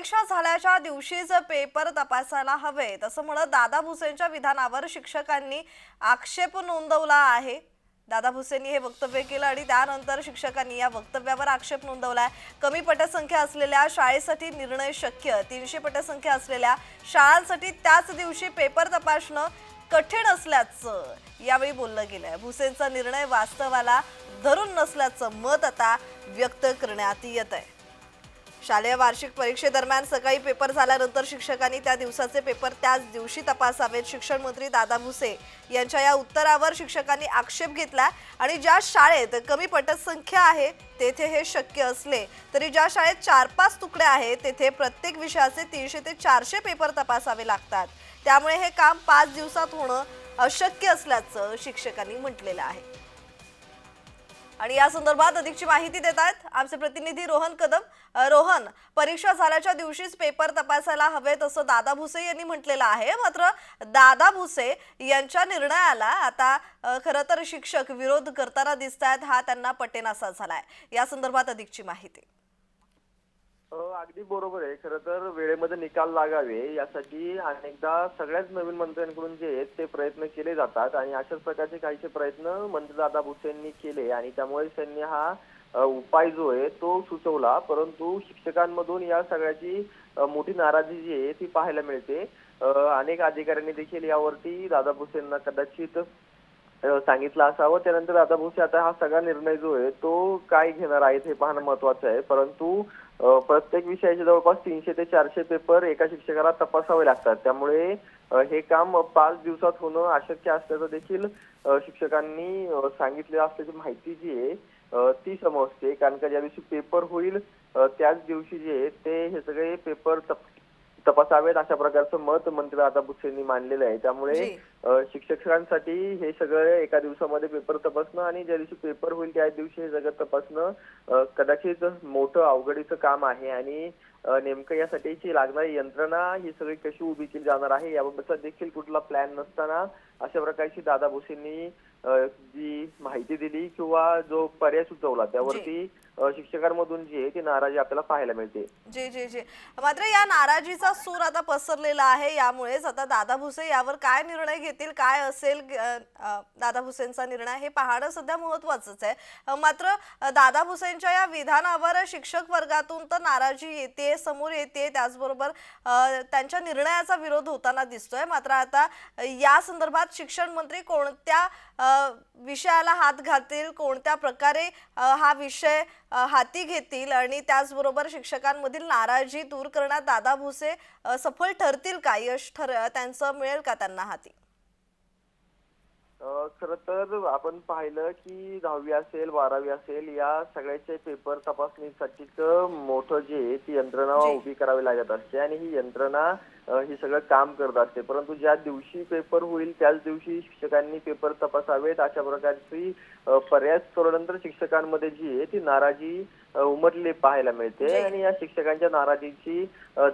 परीक्षा झाल्याच्या दिवशीच पेपर तपासायला हवे तसं म्हणत दादा भुसेंच्या विधानावर शिक्षकांनी आक्षेप नोंदवला आहे. दादा भुसेंनी हे वक्तव्य केलं आणि त्यानंतर शिक्षकांनी या वक्तव्यावर आक्षेप नोंदवला आहे कमी पटसंख्या असलेल्या शाळेसाठी निर्णय शक्य. तीनशे पटसंख्या असलेल्या शाळांसाठी त्याच दिवशी पेपर तपासणं कठीण असल्याचं यावेळी बोललं गेलंय. भुसेंचा निर्णय वास्तवाला धरून नसल्याचं मत आता व्यक्त करण्यात येत आहे शालेय वार्षिक परीक्षेदरम्यान सकाळी पेपर झाल्यानंतर शिक्षकांनी त्या दिवसाचे पेपर त्याच दिवशी तपासावेत. शिक्षण मंत्री दादा भुसे यांच्या या उत्तरावर शिक्षकांनी आक्षेप घेतला आणि ज्या शाळेत कमी पटसंख्या आहे तेथे हे शक्य असले तरी ज्या शाळेत चार पाच तुकडे आहेत तेथे प्रत्येक विषयाचे तीनशे ते चारशे पेपर तपासावे लागतात. त्यामुळे हे काम पाच दिवसात होणं अशक्य असल्याचं शिक्षकांनी म्हटलेलं आहे. आणि या संदर्भात अधिकची माहिती देत आहेत आमचे प्रतिनिधी रोहन कदम रोहन परीक्षा झाल्याच्या दिवशीच पेपर तपासायला हवेत असं दादा भुसे यांनी म्हटलेलं आहे. मात्र दादा भुसे यांच्या निर्णयाला आता खरं तर शिक्षक विरोध करताना दिसत आहेत हा त्यांना पटेनासा झालाय. या संदर्भात अधिकची माहिती. अगदी बरोबर आहे. खरं तर वेळेमध्ये निकाल लागावे यासाठी अनेकदा सगळ्याच नवीन मंत्र्यांकडून जे आहेत ते प्रयत्न केले जातात आणि अशाच प्रकारचे काहीसे प्रयत्न मंत्री दादा भुसेंनी केले आणि त्यामुळे त्यांनी हा उपाय जो आहे तो सुचवला. परंतु शिक्षकांमधून या सगळ्याची मोठी नाराजी जी आहे ती पाहायला मिळते. अनेक अधिकाऱ्यांनी देखील यावरती दादा भुसेंना कदाचित सांगितलं असावं. त्यानंतर दादा भुसे आता हा सगळा निर्णय जो आहे तो काय घेणार आहेत हे पाहणं महत्वाचं आहे. परंतु प्रत्येक विषयाचे जवळपास तीनशे ते चारशे पेपर एका शिक्षकाला तपासावे लागतात. त्यामुळे हे काम पाच दिवसात होणं अशक्य असल्याचं देखील शिक्षकांनी सांगितलेलं असल्याची माहिती जी आहे ती समजते. कारण का ज्या दिवशी पेपर होईल त्याच दिवशी जे आहे ते हे सगळे पेपर तप- तपासावेत अशा प्रकारचं मत मंत्री दादा भुसेंनी मांडलेलं आहे. त्यामुळे शिक्षकांसाठी हे सगळं एका दिवसामध्ये पेपर तपासणं आणि ज्या दिवशी पेपर होईल त्या दिवशी हे सगळं तपासणं कदाचित मोठं अवघडीचं काम आहे आणि नेमकं यासाठीची लागणारी यंत्रणा ही सगळी कशी उभी केली जाणार आहे याबाबतचा देखील कुठला प्लॅन नसताना अशा प्रकारची दादा भुसेंनी जी माहिती दिली किंवा जो पर्याय सुचवला त्यावरती शिक्षकांमधून जी आहे ती नाराजी आपल्याला पाहायला मिळते. जी जी जी. मात्र या नाराजीचा सूर आता पसरलेला आहे यामुळेच आता दादा भुसे यावर काय निर्णय घेतील काय असेल दादा भुसेंचा निर्णय हे पाहणं सध्या महत्वाचंच आहे. मात्र दादा भुसेंच्या या विधानावर शिक्षक वर्गातून तर नाराजी येते समोर येते त्याचबरोबर त्यांच्या निर्णयाचा विरोध होताना दिसतोय. मात्र आता या संदर्भात शिक्षण मंत्री कोणत्या विषयाला हात घालतील कोणत्या प्रकारे हा विषय हाती घेतील आणि त्याचबरोबर शिक्षकांमधील नाराजी दूर करण्यात दादा भुसे सफल ठरतील का? यश ठर त्यांचं मिळेल का त्यांना हाती? खरं तर आपण पाहिलं की दहावी असेल बारावी असेल या सगळ्याचे पेपर तपासणीसाठी मोठं जे आहे ती यंत्रणा. उभी करावी लागत असते आणि ही यंत्रणा ही सगळं काम करत असते परंतु ज्या दिवशी पेपर होईल त्याच दिवशी शिक्षकांनी पेपर तपासावेत अशा प्रकारची पर्याय सुचवल्यानंतर शिक्षकांमध्ये जी आहे ती नाराजी उमटली पाहायला मिळते. आणि या शिक्षकांच्या नाराजीची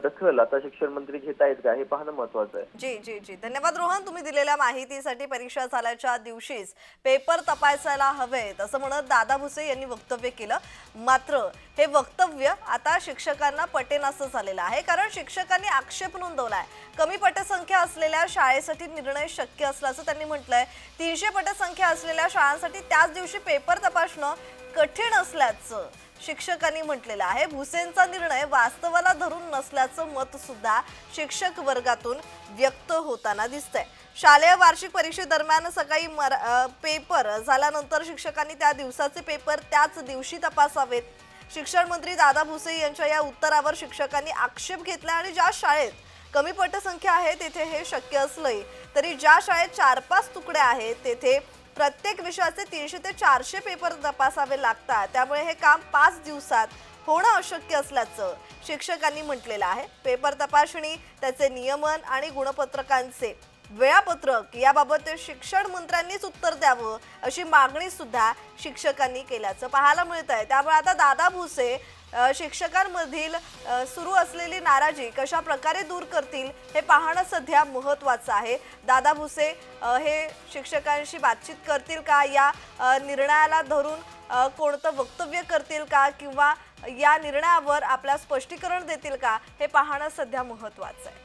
दखल आता शिक्षण मंत्री घेत आहेत का हे पाहणं महत्वाचं आहे. जी जी जी. धन्यवाद रोहन तुम्ही दिलेल्या माहितीसाठी परीक्षा झाल्याच्या दिवशीच पेपर तपासायला हवेत असं म्हणत दादा भुसे यांनी वक्तव्य केलं. मात्र हे वक्तव्य आता शिक्षकांना पटेनासं झालेलं आहे कारण शिक्षकांनी आक्षेप नोंदवलाय. कमी पटसंख्या असलेल्या शाळेसाठी निर्णय शक्य असल्याचं त्यांनी म्हटलंय. तीनशे पटसंख्या असलेल्या शाळांसाठी त्याच दिवशी पेपर तपासणं कठीण असल्याचं शिक्षकांनी म्हटलेलं आहे भुसेंचा निर्णय वास्तवाला धरून नसल्याचं मत सुद्धा शिक्षक वर्गातून व्यक्त होताना दिसतंय. शालेय वार्षिक परीक्षेदरम्यान सकाळी मर पेपर झाल्यानंतर शिक्षकांनी त्या दिवसाचे पेपर त्याच दिवशी तपासावेत. शिक्षण मंत्री दादा भुसे यांच्या या उत्तरावर शिक्षकांनी आक्षेप घेतला आणि ज्या शाळेत कमी पटसंख्या आहे तेथे हे शक्य असलंही तरी ज्या शाळेत चार पाच तुकडे आहेत तेथे प्रत्येक विषयाचे तीनशे ते चारशे पेपर तपासावे लागतात. त्यामुळे हे काम पाच दिवसात होणं अशक्य असल्याचं शिक्षकांनी म्हटलेलं आहे. पेपर तपासणी त्याचे नियमन आणि गुणपत्रकांचे वेळापत्रक याबाबत शिक्षण मंत्र्यांनीच उत्तर द्यावं अशी मागणी सुद्धा शिक्षकांनी केल्याचं पाहायला मिळत आहे त्यामुळे आता दादा भुसे शिक्षकांमधील सुरू असलेली नाराजी कशा प्रकारे दूर करतील हे पाहणं सध्या महत्वाचं आहे. दादा भुसे हे शिक्षकांशी बातचीत करतील का? या निर्णयाला धरून कोणतं वक्तव्य करतील का? किंवा या निर्णयावर आपल्या स्पष्टीकरण देतील का? हे पाहणं सध्या महत्वाचं आहे.